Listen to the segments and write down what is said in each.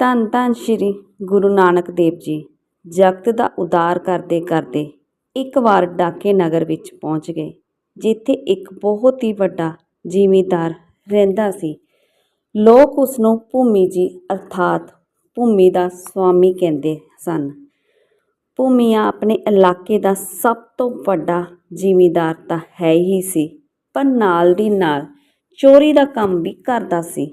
ਧੰਨ ਧੰਨ ਸ਼੍ਰੀ ਗੁਰੂ ਨਾਨਕ ਦੇਵ ਜੀ। ਜਗਤ ਦਾ ਉਦਾਰ ਕਰਦੇ ਕਰਦੇ ਇੱਕ ਵਾਰ ਡਾਕੇ ਨਗਰ ਵਿੱਚ ਪਹੁੰਚ ਗਏ, ਜਿੱਥੇ ਇੱਕ ਬਹੁਤ ਹੀ ਵੱਡਾ ਜ਼ਿਮੀਂਦਾਰ ਰਹਿੰਦਾ ਸੀ। ਲੋਕ ਉਸ ਨੂੰ ਭੂਮੀ ਜੀ ਅਰਥਾਤ ਭੂਮੀ ਦਾ ਸਵਾਮੀ ਕਹਿੰਦੇ ਸਨ। ਭੂਮੀਆ ਆਪਣੇ ਇਲਾਕੇ ਦਾ ਸਭ ਤੋਂ ਵੱਡਾ ਜ਼ਿਮੀਂਦਾਰ ਤਾਂ ਹੈ ਹੀ ਸੀ, ਪਰ ਨਾਲ ਦੀ ਨਾਲ ਚੋਰੀ ਦਾ ਕੰਮ ਵੀ ਕਰਦਾ ਸੀ।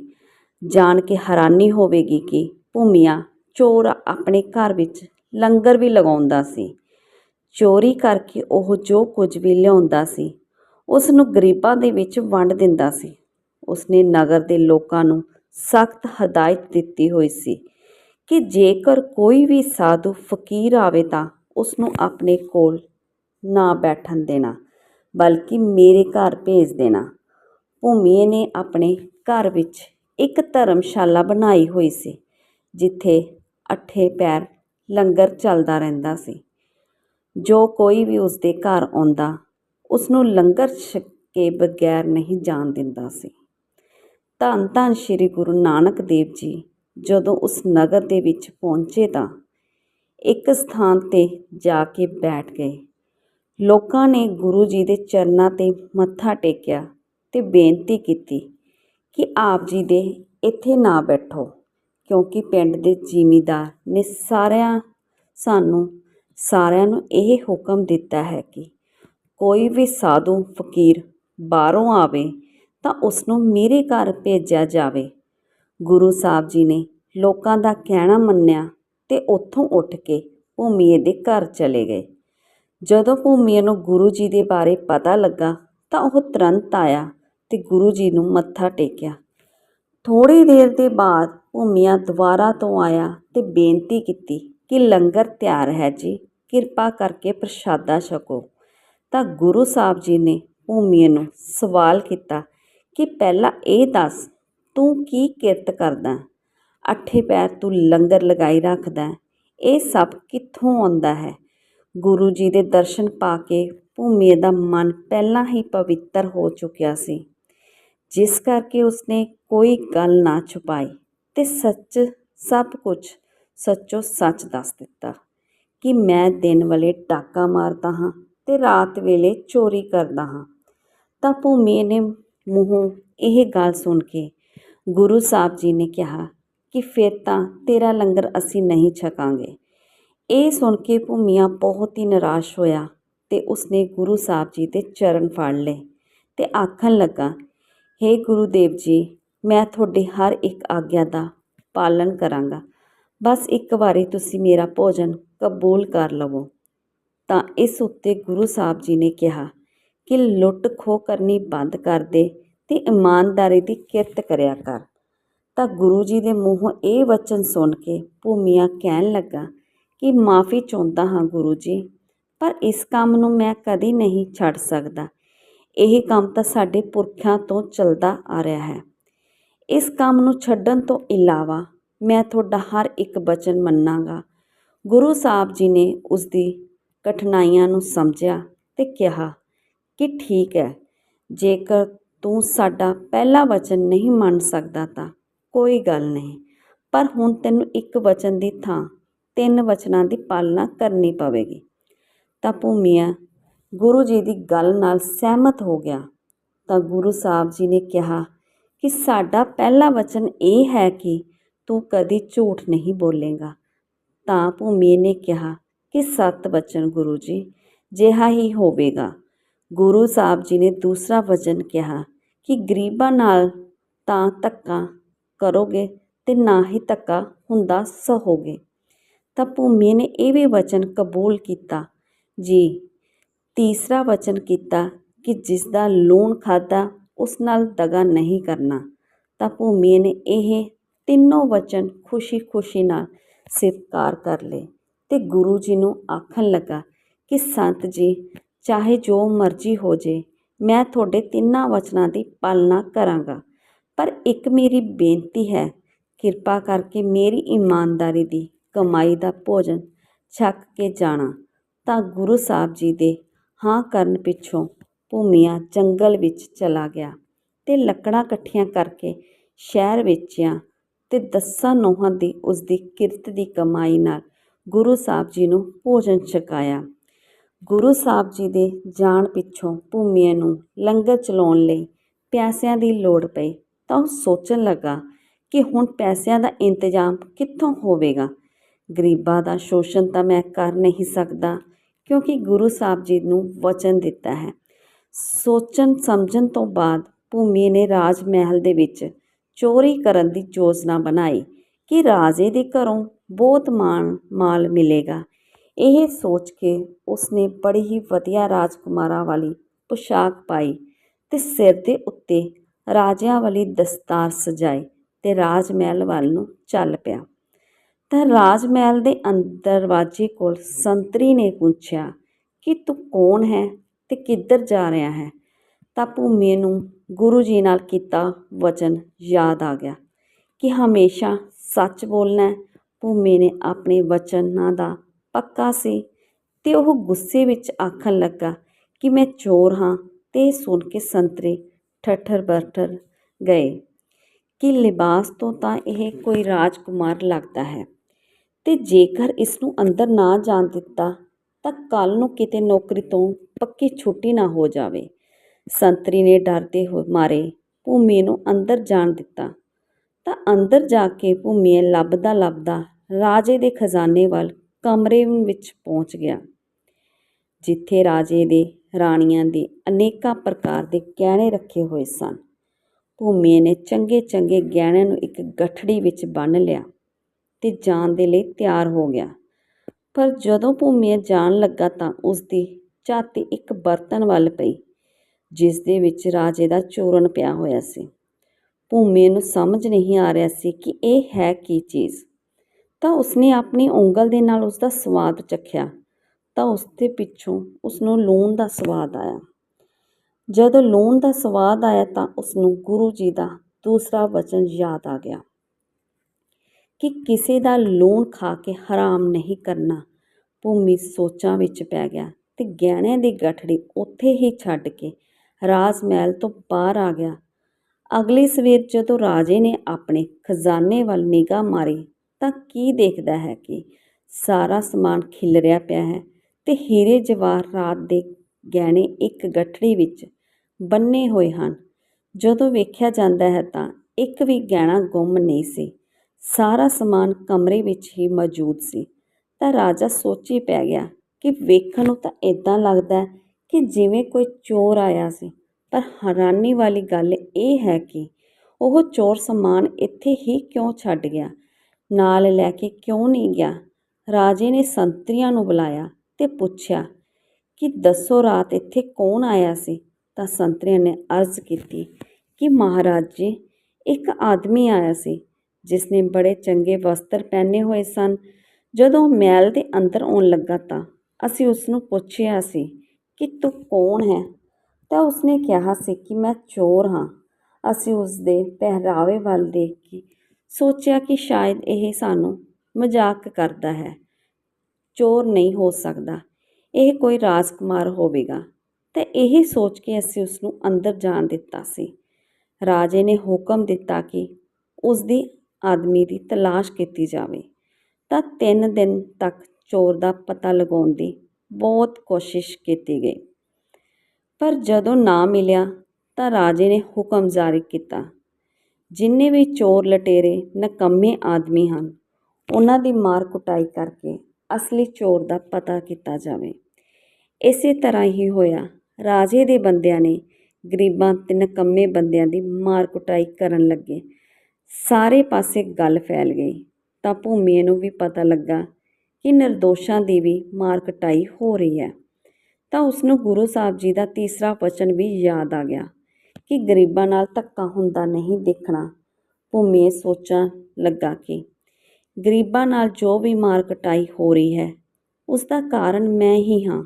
ਜਾਣ ਕੇ ਹੈਰਾਨੀ ਹੋਵੇਗੀ ਕਿ ਭੂਮੀਆ ਚੋਰ ਆਪਣੇ ਘਰ ਵਿੱਚ ਲੰਗਰ ਵੀ ਲਗਾਉਂਦਾ ਸੀ। ਚੋਰੀ ਕਰਕੇ ਉਹ ਜੋ ਕੁਝ ਵੀ ਲਿਆਉਂਦਾ ਸੀ ਉਸ ਨੂੰ ਗਰੀਬਾਂ ਦੇ ਵਿੱਚ ਵੰਡ ਦਿੰਦਾ ਸੀ। ਉਸਨੇ ਨਗਰ ਦੇ ਲੋਕਾਂ ਨੂੰ ਸਖਤ ਹਦਾਇਤ ਦਿੱਤੀ ਹੋਈ ਸੀ ਕਿ ਜੇਕਰ ਕੋਈ ਵੀ ਸਾਧੂ ਫਕੀਰ ਆਵੇ ਤਾਂ ਉਸ ਨੂੰ ਆਪਣੇ ਕੋਲ ਨਾ ਬੈਠਣ ਦੇਣਾ, ਬਲਕਿ ਮੇਰੇ ਘਰ ਭੇਜ ਦੇਣਾ। ਭੂਮੀਏ ਨੇ ਆਪਣੇ ਘਰ ਵਿੱਚ ਇੱਕ ਧਰਮਸ਼ਾਲਾ ਬਣਾਈ ਹੋਈ ਸੀ, ਜਿੱਥੇ ਅੱਠੇ ਪੈਰ ਲੰਗਰ ਚੱਲਦਾ ਰਹਿੰਦਾ ਸੀ। ਜੋ ਕੋਈ ਵੀ ਉਸਦੇ ਘਰ ਆਉਂਦਾ ਉਸ ਨੂੰ ਲੰਗਰ ਕੇ ਬਗੈਰ ਨਹੀਂ ਜਾਣ ਦਿੰਦਾ ਸੀ। ਧੰਨ ਧੰਨ ਸ਼੍ਰੀ ਗੁਰੂ ਨਾਨਕ ਦੇਵ ਜੀ, ਜਦੋਂ ਉਸ ਨਗਰ ਦੇ ਵਿੱਚ ਪਹੁੰਚੇ ਤਾਂ ਇੱਕ ਸਥਾਨ ਤੇ ਜਾ ਕੇ ਬੈਠ ਗਏ। ਲੋਕਾਂ ਨੇ ਗੁਰੂ ਜੀ ਦੇ ਚਰਨਾਂ ਤੇ ਮੱਥਾ ਟੇਕਿਆ ਤੇ ਬੇਨਤੀ ਕੀਤੀ ਕਿ ਆਪ ਜੀ ਦੇ ਇੱਥੇ ਨਾ ਬੈਠੋ, ਕਿਉਂਕਿ ਪਿੰਡ ਦੇ ਜ਼ਿਮੀਂਦਾਰ ਨੇ ਸਾਰਿਆਂ, ਸਾਨੂੰ ਸਾਰਿਆਂ ਨੂੰ ਇਹ ਹੁਕਮ ਦਿੱਤਾ ਹੈ ਕਿ ਕੋਈ ਵੀ ਸਾਧੂ ਫਕੀਰ ਬਾਹਰੋਂ ਆਵੇ ਤਾਂ ਉਸ ਨੂੰ ਮੇਰੇ ਘਰ ਭੇਜਿਆ ਜਾਵੇ। ਗੁਰੂ ਸਾਹਿਬ ਜੀ ਨੇ ਲੋਕਾਂ ਦਾ ਕਹਿਣਾ ਮੰਨਿਆ ਤੇ ਉੱਥੋਂ ਉੱਠ ਕੇ ਭੂਮੀਏ ਦੇ ਘਰ ਚਲੇ ਗਏ। ਜਦੋਂ ਭੂਮੀਏ ਨੂੰ ਗੁਰੂ ਜੀ ਦੇ ਬਾਰੇ ਪਤਾ ਲੱਗਾ ਤਾਂ ਉਹ ਤੁਰੰਤ ਆਇਆ ਤੇ ਗੁਰੂ ਜੀ ਨੂੰ ਮੱਥਾ ਟੇਕਿਆ। ਥੋੜੀ ਦੇਰ ਦੇ ਬਾਅਦ ਭੂਮੀਆ ਦੁਬਾਰਾ ਤੋਂ ਆਇਆ ਤੇ ਬੇਨਤੀ ਕੀਤੀ ਕਿ ਲੰਗਰ ਤਿਆਰ ਹੈ ਜੀ, ਕਿਰਪਾ ਕਰਕੇ ਪ੍ਰਸ਼ਾਦਾ ਛਕੋ। ਤਾਂ ਗੁਰੂ ਸਾਹਿਬ ਜੀ ਨੇ ਭੂਮੀਏ ਨੂੰ ਸਵਾਲ ਕੀਤਾ ਕਿ ਪਹਿਲਾਂ ਇਹ ਦੱਸ, ਤੂੰ ਕੀ ਕਿਰਤ ਕਰਦਾ? ਅੱਠੇ ਪੈਰ ਤੂੰ ਲੰਗਰ ਲਗਾਈ ਰੱਖਦਾ ਇਹ ਸਭ ਕਿੱਥੋਂ ਆਉਂਦਾ ਹੈ? ਗੁਰੂ ਜੀ ਦੇ ਦਰਸ਼ਨ ਪਾ ਕੇ ਭੂਮੀਏ ਦਾ ਮਨ ਪਹਿਲਾਂ ਹੀ ਪਵਿੱਤਰ ਹੋ ਚੁੱਕਿਆ ਸੀ। ਜਿਸ ਕਰਕੇ ਉਸਨੇ ਕੋਈ ਗੱਲ ਨਾ ਛੁਪਾਈ ਤੇ ਸੱਚ ਸਭ ਕੁਝ ਸੱਚੋ ਸੱਚ ਦੱਸ ਦਿੱਤਾ ਕਿ ਮੈਂ ਦਿਨ ਵੇਲੇ ਟਾਕਾ ਮਾਰਦਾ ਹਾਂ ਤੇ ਰਾਤ ਵੇਲੇ ਚੋਰੀ ਕਰਦਾ ਹਾਂ। ਤਾਂ ਭੂਮੀ ਨੇ ਮੂੰਹੋਂ ਇਹ ਗੱਲ ਸੁਣ ਕੇ ਗੁਰੂ ਸਾਹਿਬ ਜੀ ਨੇ ਕਿਹਾ ਕਿ ਫਿਰ ਤਾਂ ਤੇਰਾ ਲੰਗਰ ਅਸੀਂ ਨਹੀਂ ਛਕਾਂਗੇ। ਇਹ ਸੁਣ ਕੇ ਭੂਮੀਆ ਬਹੁਤ ਹੀ ਨਿਰਾਸ਼ ਹੋਇਆ ਤੇ ਉਸਨੇ ਗੁਰੂ ਸਾਹਿਬ ਜੀ ਦੇ ਚਰਨ ਫੜ ਲਏ ਤੇ ਆਖਣ ਲੱਗਾ ਹੇ ਗੁਰੂ ਦੇਵ ਜੀ, ਮੈਂ ਤੁਹਾਡੀ ਹਰ ਇੱਕ ਆਗਿਆ ਦਾ ਪਾਲਣ ਕਰਾਂਗਾ। ਬਸ ਇੱਕ ਵਾਰੀ ਤੁਸੀਂ ਮੇਰਾ ਭੋਜਨ ਕਬੂਲ ਕਰ ਲਵੋ। ਤਾਂ ਇਸ ਉੱਤੇ ਗੁਰੂ ਸਾਹਿਬ ਜੀ ਨੇ ਕਿਹਾ ਕਿ ਲੁੱਟ ਖੋਹ ਕਰਨੀ ਬੰਦ ਕਰ ਦੇ ਤੇ ਇਮਾਨਦਾਰੀ ਦੀ ਕਿਰਤ ਕਰਿਆ ਕਰ। ਤਾਂ ਗੁਰੂ ਜੀ ਦੇ ਮੂੰਹੋਂ ਇਹ ਵਚਨ ਸੁਣ ਕੇ ਭੂਮੀਆ ਕਹਿਣ ਲੱਗਾ ਕਿ ਮਾਫੀ ਚਾਹੁੰਦਾ ਹਾਂ ਗੁਰੂ ਜੀ, ਪਰ ਇਸ ਕੰਮ ਨੂੰ ਮੈਂ ਕਦੀ ਨਹੀਂ ਛੱਡ ਸਕਦਾ। ਇਹ ਕੰਮ ਤਾਂ ਸਾਡੇ ਪੁਰਖਿਆਂ ਤੋਂ ਚੱਲਦਾ ਆ ਰਿਹਾ ਹੈ। ਇਸ ਕੰਮ ਨੂੰ ਛੱਡਣ ਤੋਂ ਇਲਾਵਾ ਮੈਂ ਤੁਹਾਡਾ ਹਰ ਇੱਕ ਬਚਨ ਮੰਨਾਂਗਾ। ਗੁਰੂ ਸਾਹਿਬ ਜੀ ਨੇ ਉਸ ਦੀ ਕਠਿਨਾਈਆਂ ਨੂੰ ਸਮਝਿਆ ਤੇ ਕਿਹਾ ਕਿ ਠੀਕ ਹੈ, ਜੇਕਰ ਤੂੰ ਸਾਡਾ ਪਹਿਲਾ ਵਚਨ ਨਹੀਂ ਮੰਨ ਸਕਦਾ ਤਾਂ ਕੋਈ ਗੱਲ ਨਹੀਂ, ਪਰ ਹੁਣ ਤੈਨੂੰ ਇੱਕ ਵਚਨ ਦੀ ਥਾਂ, ਤਿੰਨ ਵਚਨਾਂ ਦੀ ਪਾਲਣਾ ਕਰਨੀ ਪਵੇਗੀ। ਤਾਂ ਭੂਮੀਆ ਗੁਰੂ ਜੀ ਦੀ ਗੱਲ ਨਾਲ ਸਹਿਮਤ ਹੋ ਗਿਆ ਤਾਂ ਗੁਰੂ ਸਾਹਿਬ ਜੀ ਨੇ ਕਿਹਾ ਕਿ ਸਾਡਾ ਪਹਿਲਾ ਵਚਨ ਇਹ ਹੈ ਕਿ ਤੂੰ ਕਦੀ ਝੂਠ ਨਹੀਂ ਬੋਲੇਗਾ। ਤਾਂ ਭੂਮੀ ਨੇ ਕਿਹਾ ਕਿ ਸਤ ਵਚਨ ਗੁਰੂ ਜੀ, ਜਿਹਾ ਹੀ ਹੋਵੇਗਾ। ਗੁਰੂ ਸਾਹਿਬ ਜੀ ਨੇ ਦੂਸਰਾ ਵਚਨ ਕਿਹਾ ਕਿ ਗਰੀਬਾਂ ਨਾਲ ਤਾਂ ਧੱਕਾ ਕਰੋਗੇ ਤੇ ਨਾ ਹੀ ਧੱਕਾ ਹੁੰਦਾ ਸਹੋਗੇ। ਤਾਂ ਭੂਮੀ ਨੇ ਇਹ ਵੀ ਵਚਨ ਕਬੂਲ ਕੀਤਾ, ਜੀ ਤੀਸਰਾ ਵਚਨ ਕੀਤਾ ਕਿ ਜਿਸ ਦਾ ਲੂਣ ਖਾਦਾ ਉਸ ਨਾਲ ਦਗਾ ਨਹੀਂ ਕਰਨਾ। ਤਾਂ ਭੂਮੀ ਨੇ ਇਹ ਤਿੰਨੋਂ ਵਚਨ ਖੁਸ਼ੀ-ਖੁਸ਼ੀ ਨਾਲ ਸਵੀਕਾਰ ਕਰ ਲਏ ਤੇ ਗੁਰੂ ਜੀ ਨੂੰ ਆਖਣ ਲੱਗਾ ਕਿ, ਸੰਤ ਜੀ, ਚਾਹੇ ਜੋ ਮਰਜ਼ੀ ਹੋ ਜੇ, ਮੈਂ ਤੁਹਾਡੇ ਤਿੰਨਾਂ ਵਚਨਾਂ ਦੀ ਪਾਲਣਾ ਕਰਾਂਗਾ। ਪਰ ਇੱਕ ਮੇਰੀ ਬੇਨਤੀ ਹੈ, ਕਿਰਪਾ ਕਰਕੇ ਮੇਰੀ ਇਮਾਨਦਾਰੀ ਦੀ ਕਮਾਈ ਦਾ ਭੋਜਨ ਛੱਕ ਕੇ ਜਾਣਾ। ਤਾਂ ਗੁਰੂ ਸਾਹਿਬ ਜੀ ਦੇ ਹਾਂ ਕਰਨ ਪਿੱਛੋਂ ਭੂਮੀਆ ਜੰਗਲ ਵਿੱਚ ਚਲਾ ਗਿਆ ਤੇ ਲੱਕੜਾਂ ਇਕੱਠੀਆਂ ਕਰਕੇ ਸ਼ਹਿਰ ਵੇਚੀਆਂ ਤੇ ਦਸਾਂ ਨੋਹਾਂ ਦੀ ਉਸਦੀ ਕਿਰਤ ਦੀ ਕਮਾਈ ਨਾਲ ਗੁਰੂ ਸਾਹਿਬ ਜੀ ਨੂੰ ਭੋਜਨ ਛਕਾਇਆ। ਗੁਰੂ ਸਾਹਿਬ ਜੀ ਦੇ ਜਾਣ ਪਿੱਛੋਂ ਭੂਮੀਏ ਨੂੰ ਲੰਗਰ ਚਲਾਉਣ ਲਈ ਪੈਸਿਆਂ ਦੀ ਲੋੜ ਪਈ ਤਾਂ ਉਹ ਸੋਚਣ ਲੱਗਾ ਕਿ ਹੁਣ ਪੈਸਿਆਂ ਦਾ ਇੰਤਜ਼ਾਮ ਕਿੱਥੋਂ ਹੋਵੇਗਾ। ਗਰੀਬਾਂ ਦਾ ਸ਼ੋਸ਼ਣ ਤਾਂ ਮੈਂ ਕਰ ਨਹੀਂ ਸਕਦਾ। ਕਿਉਂਕਿ ਗੁਰੂ ਸਾਹਿਬ ਜੀ ਨੂੰ ਵਚਨ ਦਿੱਤਾ ਹੈ। ਸੋਚਣ ਸਮਝਣ ਤੋਂ ਬਾਅਦ ਭੂਮੀ ਨੇ ਰਾਜ ਮਹਿਲ ਦੇ ਵਿੱਚ ਚੋਰੀ ਕਰਨ ਦੀ ਯੋਜਨਾ ਬਣਾਈ ਕਿ ਰਾਜੇ ਦੇ ਘਰੋਂ ਬਹੁਤ ਮਾਣ, ਮਾਲ ਮਿਲੇਗਾ। ਇਹ ਸੋਚ ਕੇ ਉਸਨੇ ਬੜੀ ਹੀ ਵਧੀਆ ਰਾਜਕੁਮਾਰਾਂ ਵਾਲੀ ਪੁਸ਼ਾਕ ਪਾਈ ਤੇ ਸਿਰ ਦੇ ਉੱਤੇ ਰਾਜਿਆਂ ਵਾਲੀ ਦਸਤਾਰ ਸਜਾਈ ਤੇ ਰਾਜ ਮਹਿਲ ਵੱਲ ਨੂੰ ਚੱਲ ਪਿਆ। ਤਾਂ ਰਾਜ ਮਹਿਲ ਦੇ ਅੰਦਰ ਦਰਵਾਜ਼ੇ ਕੋਲ ਸੰਤਰੀ ਨੇ ਪੁੱਛਿਆ, ਕਿ ਤੂੰ ਕੌਣ ਹੈ ਤੇ ਕਿੱਧਰ ਜਾ ਰਿਹਾ ਹੈ? ਤਾਂ ਭੂਮੀ ਨੂੰ ਗੁਰੂ ਜੀ ਨਾਲ ਕੀਤਾ ਵਚਨ ਯਾਦ ਆ ਗਿਆ ਕਿ ਹਮੇਸ਼ਾ ਸੱਚ ਬੋਲਣਾ ਭੂਮੀ ਨੇ ਆਪਣੇ ਵਚਨਾਂ ਦਾ ਪੱਕਾ ਸੀ ਤੇ ਉਹ ਗੁੱਸੇ ਵਿੱਚ ਆਖਣ ਲੱਗਾ ਕਿ ਮੈਂ ਚੋਰ ਹਾਂ ਤੇ ਇਹ ਸੁਣ ਕੇ ਸੰਤਰੀ ਠੱਠਰ ਬਰਠਰ ਗਏ। ਕਿ ਲਿਬਾਸ ਤੋਂ ਤਾਂ ਇਹ ਕੋਈ ਰਾਜਕੁਮਾਰ ਲੱਗਦਾ ਹੈ। ਅਤੇ ਜੇਕਰ ਇਸ ਨੂੰ ਅੰਦਰ ਨਾ ਜਾਣ ਦਿੱਤਾ, ਤਾਂ ਕੱਲ੍ਹ ਨੂੰ ਕਿਤੇ ਨੌਕਰੀ ਤੋਂ ਪੱਕੀ ਛੁੱਟੀ ਨਾ ਹੋ ਜਾਵੇ। ਸੰਤਰੀ ਨੇ ਡਰਦੇ ਹੋ ਮਾਰੇ ਭੂਮੀ ਨੂੰ ਅੰਦਰ ਜਾਣ ਦਿੱਤਾ। ਤਾਂ ਅੰਦਰ ਜਾ ਕੇ ਭੂਮੀ ਲੱਭਦਾ ਲੱਭਦਾ ਰਾਜੇ ਦੇ ਖਜ਼ਾਨੇ ਵੱਲ ਕਮਰੇ ਵਿੱਚ ਪਹੁੰਚ ਗਿਆ। ਜਿੱਥੇ ਰਾਜੇ ਦੇ ਰਾਣੀਆਂ ਦੇ ਅਨੇਕਾਂ ਪ੍ਰਕਾਰ ਦੇ ਗਹਿਣੇ ਰੱਖੇ ਹੋਏ ਸਨ। ਭੂਮੀ ਨੇ ਚੰਗੇ ਚੰਗੇ ਗਹਿਣਿਆਂ ਨੂੰ ਇੱਕ ਗਠੜੀ ਵਿੱਚ ਬੰਨ੍ਹ ਲਿਆ। ਤੇ ਜਾਣ ਦੇ ਲਈ ਤਿਆਰ ਹੋ ਗਿਆ। ਪਰ ਜਦੋਂ ਭੂਮੀ ਜਾਣ ਲੱਗਾ ਤਾਂ ਉਸ ਦੀ ਝਾਤੀ ਇੱਕ ਬਰਤਨ ਵੱਲ ਪਈ, ਜਿਸ ਦੇ ਵਿੱਚ ਰਾਜੇ ਦਾ ਚੂਰਨ ਪਿਆ ਹੋਇਆ ਸੀ। ਭੂਮੀ ਨੂੰ ਸਮਝ ਨਹੀਂ ਆ ਰਿਹਾ ਸੀ ਕਿ ਇਹ ਹੈ ਕੀ ਚੀਜ਼। ਤਾਂ ਉਸਨੇ ਆਪਣੀ ਉਂਗਲ ਦੇ ਨਾਲ ਉਸ ਦਾ ਸਵਾਦ ਚੱਖਿਆ। ਤਾਂ ਉਸ ਦੇ ਪਿੱਛੋਂ ਉਸ ਨੂੰ ਲੂਣ ਦਾ ਸਵਾਦ ਆਇਆ। ਜਦੋਂ ਲੂਣ ਦਾ ਸਵਾਦ ਆਇਆ ਤਾਂ ਉਸ ਨੂੰ ਗੁਰੂ ਜੀ ਦਾ ਦੂਸਰਾ ਵਚਨ ਯਾਦ ਆ ਗਿਆ। ਕਿ ਕਿਸੇ ਦਾ ਲੂਣ ਖਾ ਕੇ ਹਰਾਮ ਨਹੀਂ ਕਰਨਾ, ਭੂਮੀ ਸੋਚਾਂ ਵਿੱਚ ਪੈ ਗਿਆ ਤੇ ਗਹਿਣਿਆਂ ਦੀ ਗਠੜੀ ਉੱਥੇ ਹੀ ਛੱਡ ਕੇ ਰਾਜ ਮਹਿਲ ਤੋਂ ਬਾਹਰ ਆ ਗਿਆ। ਅਗਲੀ ਸਵੇਰ ਜਦੋਂ ਰਾਜੇ ਨੇ ਆਪਣੇ ਖਜ਼ਾਨੇ ਵੱਲ ਨਿਗਾਹ ਮਾਰੀ, ਤਾਂ ਕੀ ਦੇਖਦਾ ਹੈ ਕਿ ਸਾਰਾ ਸਮਾਨ ਖਿਲਰਿਆ ਪਿਆ ਹੈ ਤੇ ਹੀਰੇ ਜਵਾਹਰਾਤ ਦੇ ਗਹਿਣੇ ਇੱਕ ਗੱਠੜੀ ਵਿੱਚ ਬੰਨੇ ਹੋਏ ਹਨ। ਜਦੋਂ ਵੇਖਿਆ ਜਾਂਦਾ ਹੈ ਤਾਂ ਇੱਕ ਵੀ ਗਹਿਣਾ ਗੁੰਮ ਨਹੀਂ ਸੀ। ਸਾਰਾ ਸਮਾਨ ਕਮਰੇ ਵਿੱਚ ਹੀ ਮੌਜੂਦ ਸੀ। ਤਾਂ ਰਾਜਾ ਸੋਚੀ ਪੈ ਗਿਆ ਕਿ ਵੇਖਣ ਨੂੰ ਤਾਂ ਇਦਾਂ ਲੱਗਦਾ ਹੈ ਕਿ ਜਿਵੇਂ ਕੋਈ ਚੋਰ ਆਇਆ ਸੀ। ਪਰ ਹੈਰਾਨੀ ਵਾਲੀ ਗੱਲ ਇਹ ਹੈ ਕਿ ਉਹ ਚੋਰ ਸਮਾਨ ਇੱਥੇ ਹੀ ਕਿਉਂ ਛੱਡ ਗਿਆ? ਨਾਲ ਲੈ ਕੇ ਕਿਉਂ ਨਹੀਂ ਗਿਆ? ਰਾਜੇ ਨੇ ਸੰਤਰੀਆਂ ਨੂੰ ਬੁਲਾਇਆ ਤੇ ਪੁੱਛਿਆ ਕਿ ਦੱਸੋ ਰਾਤ ਇੱਥੇ ਕੌਣ ਆਇਆ ਸੀ? ਤਾਂ ਸੰਤਰੀਆਂ ਨੇ ਅਰਜ਼ ਕੀਤੀ ਕਿ ਮਹਾਰਾਜ ਜੀ, ਇੱਕ ਆਦਮੀ ਆਇਆ ਸੀ। ਜਿਸ ਨੇ ਬੜੇ ਚੰਗੇ ਵਸਤਰ ਪਹਿਨੇ ਹੋਏ ਸਨ। ਜਦੋਂ ਮਹਿਲ ਦੇ ਅੰਦਰ ਆਉਣ ਲੱਗਾ ਤਾਂ ਅਸੀਂ ਉਸ ਨੂੰ ਪੁੱਛਿਆ ਸੀ ਕਿ ਤੂੰ ਕੌਣ ਹੈ? ਤਾਂ ਉਸਨੇ ਕਿਹਾ ਸੀ ਕਿ ਮੈਂ ਚੋਰ ਹਾਂ। ਅਸੀਂ ਉਸ ਦੇ ਪਹਿਰਾਵੇ ਵੱਲ ਦੇਖ ਕੇ ਸੋਚਿਆ ਕਿ ਸ਼ਾਇਦ ਇਹ ਸਾਨੂੰ ਮਜ਼ਾਕ ਕਰਦਾ ਹੈ। ਚੋਰ ਨਹੀਂ ਹੋ ਸਕਦਾ। ਇਹ ਕੋਈ ਰਾਜਕੁਮਾਰ ਹੋਵੇਗਾ। ਤੇ ਇਹ ਸੋਚ ਕੇ ਅਸੀਂ ਉਸ ਨੂੰ ਅੰਦਰ ਜਾਣ ਦਿੱਤਾ ਸੀ। ਰਾਜੇ ਨੇ ਹੁਕਮ ਦਿੱਤਾ ਕਿ ਉਸ ਦੀ ਆਦਮੀ ਦੀ ਤਲਾਸ਼ ਕੀਤੀ ਜਾਵੇ, ਤਾਂ ਤਿੰਨ ਦਿਨ ਤੱਕ ਚੋਰ ਦਾ ਪਤਾ ਲਗਾਉਣ ਦੀ ਬਹੁਤ ਕੋਸ਼ਿਸ਼ ਕੀਤੀ ਗਈ। ਪਰ ਜਦੋਂ ਨਾ ਮਿਲਿਆ, ਤਾਂ ਰਾਜੇ ਨੇ ਹੁਕਮ ਜਾਰੀ ਕੀਤਾ। ਜਿੰਨੇ ਵੀ ਚੋਰ ਲਟੇਰੇ, ਨਕੰਮੇ ਆਦਮੀ ਹਨ, ਉਹਨਾਂ ਦੀ ਮਾਰ ਕੁਟਾਈ ਕਰਕੇ ਅਸਲੀ ਚੋਰ ਦਾ ਪਤਾ ਕੀਤਾ ਜਾਵੇ। ਇਸੇ ਤਰ੍ਹਾਂ ਹੀ ਹੋਇਆ। ਰਾਜੇ ਦੇ ਬੰਦਿਆਂ ਨੇ ਗਰੀਬਾਂ ਤੇ ਨਕੰਮੇ ਬੰਦਿਆਂ ਦੀ ਮਾਰ ਕੁਟਾਈ ਕਰਨ ਲੱਗੇ। ਸਾਰੇ ਪਾਸੇ ਗੱਲ ਫੈਲ ਗਈ, ਤਾਂ ਭੂਮੀਏ ਨੂੰ ਵੀ ਪਤਾ ਲੱਗਾ ਕਿ ਨਿਰਦੋਸ਼ਾਂ ਦੀ ਵੀ ਮਾਰ ਕਟਾਈ ਹੋ ਰਹੀ ਹੈ। ਤਾਂ ਉਸ ਨੂੰ ਗੁਰੂ ਸਾਹਿਬ ਜੀ ਦਾ ਤੀਸਰਾ ਵਚਨ ਵੀ ਯਾਦ ਆ ਗਿਆ ਕਿ ਗਰੀਬਾਂ ਨਾਲ ਧੱਕਾ ਹੁੰਦਾ ਨਹੀਂ ਦੇਖਣਾ। ਭੂਮੀਏ ਸੋਚਣ ਲੱਗਾ ਕਿ ਗਰੀਬਾਂ ਨਾਲ ਜੋ ਵੀ ਮਾਰ ਕਟਾਈ ਹੋ ਰਹੀ ਹੈ ਉਸ ਦਾ ਕਾਰਨ ਮੈਂ ਹੀ ਹਾਂ।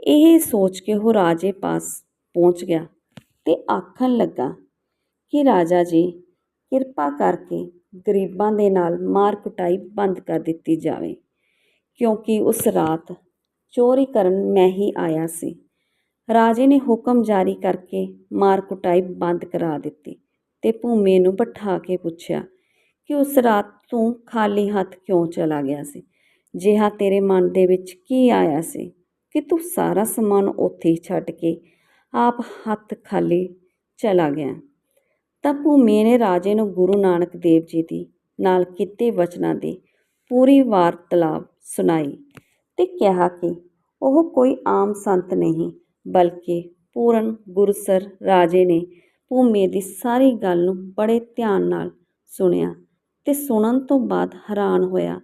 ਇਹ ਸੋਚ ਕੇ ਉਹ ਰਾਜੇ ਪਾਸ ਪਹੁੰਚ ਗਿਆ ਤੇ ਆਖਣ ਲੱਗਾ ਕਿ ਰਾਜਾ ਜੀ ਕਿਰਪਾ ਕਰਕੇ ਗਰੀਬਾਂ ਦੇ ਨਾਲ ਮਾਰ ਕੁਟਾਈ ਬੰਦ ਕਰ ਦਿੱਤੀ ਜਾਵੇ, ਕਿਉਂਕਿ ਉਸ ਰਾਤ ਚੋਰੀ ਕਰਨ ਮੈਂ ਹੀ ਆਇਆ ਸੀ। ਰਾਜੇ ਨੇ ਹੁਕਮ ਜਾਰੀ ਕਰਕੇ ਮਾਰ ਕੁਟਾਈ ਬੰਦ ਕਰਾ ਦਿੱਤੀ ਤੇ ਭੂਮੇ ਨੂੰ ਬਿਠਾ ਕੇ ਪੁੱਛਿਆ ਕਿ ਉਸ ਰਾਤ ਤੂੰ ਖਾਲੀ ਹੱਥ ਕਿਉਂ ਚਲਾ ਗਿਆ ਸੀ? ਜਿਹਾ ਤੇਰੇ ਮਨ ਦੇ ਵਿੱਚ ਕੀ ਆਇਆ ਸੀ ਕਿ ਤੂੰ ਸਾਰਾ ਸਮਾਨ ਉੱਥੇ ਹੀ ਛੱਡ ਕੇ ਆਪ ਹੱਥ ਖਾਲੀ ਚਲਾ ਗਿਆ। ਤਾਂ ਭੂਮੀ ਨੇ ਰਾਜੇ ਨੂੰ ਗੁਰੂ ਨਾਨਕ ਦੇਵ ਜੀ ਦੀ ਨਾਲ ਕੀਤੇ ਵਚਨਾਂ ਦੀ ਪੂਰੀ ਵਾਰਤਾਲਾਪ ਸੁਣਾਈ ਤੇ ਕਿਹਾ ਕਿ ਉਹ ਕੋਈ ਆਮ ਸੰਤ ਨਹੀਂ, ਬਲਕਿ ਪੂਰਨ ਗੁਰਸਰ ਰਾਜੇ ਨੇ ਭੂਮੀ ਦੀ ਸਾਰੀ ਗੱਲ ਨੂੰ ਬੜੇ ਧਿਆਨ ਨਾਲ ਸੁਣਿਆ ਤੇ ਸੁਣਨ ਤੋਂ ਬਾਅਦ ਹੈਰਾਨ ਹੋਇਆ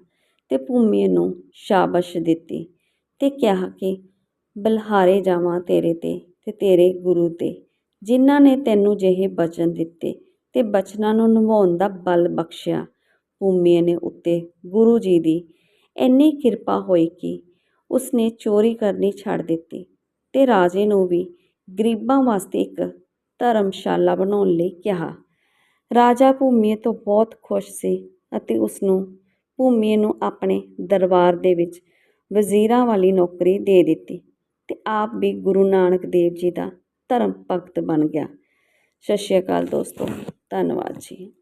ਤੇ ਭੂਮੀ ਨੂੰ ਸ਼ਾਬਾਸ਼ ਦਿੱਤੀ ਤੇ ਕਿਹਾ ਕਿ ਬਲਹਾਰੇ ਜਾਵਾਂ ਤੇਰੇ ਤੇ ਤੇ ਤੇਰੇ ਗੁਰੂ ਤੇ। ਜਿਨ੍ਹਾਂ ਨੇ ਤੈਨੂੰ ਜਿਹੇ ਬਚਨ ਦਿੱਤੇ ਤੇ ਬਚਨਾਂ ਨੂੰ ਨਿਭਾਉਣ ਦਾ ਬਲ ਬਖਸ਼ਿਆ। ਭੂਮੀ ਨੇ ਉੱਤੇ, ਗੁਰੂ ਜੀ ਦੀ ਇੰਨੀ ਕਿਰਪਾ ਹੋਈ ਕਿ ਉਸਨੇ ਚੋਰੀ ਕਰਨੀ ਛੱਡ ਦਿੱਤੀ ਤੇ ਰਾਜੇ ਨੂੰ ਵੀ ਗਰੀਬਾਂ ਵਾਸਤੇ ਇੱਕ ਧਰਮਸ਼ਾਲਾ ਬਣਾਉਣ ਲਈ ਕਿਹਾ। ਰਾਜਾ ਭੂਮੀ ਤੋਂ ਬਹੁਤ ਖੁਸ਼ ਸੀ ਅਤੇ ਉਸ ਨੂੰ ਭੂਮੀ ਨੂੰ ਆਪਣੇ ਦਰਬਾਰ ਦੇ ਵਿੱਚ ਵਜ਼ੀਰਾਂ ਵਾਲੀ ਨੌਕਰੀ ਦੇ ਦਿੱਤੀ ਤੇ ਆਪ ਵੀ ਗੁਰੂ ਨਾਨਕ ਦੇਵ ਜੀ ਦਾ ਧਰਮ ਭਗਤ ਬਣ ਗਿਆ। ਸਤਿ ਸ਼੍ਰੀ ਅਕਾਲ ਦੋਸਤੋ ਧੰਨਵਾਦ ਜੀ।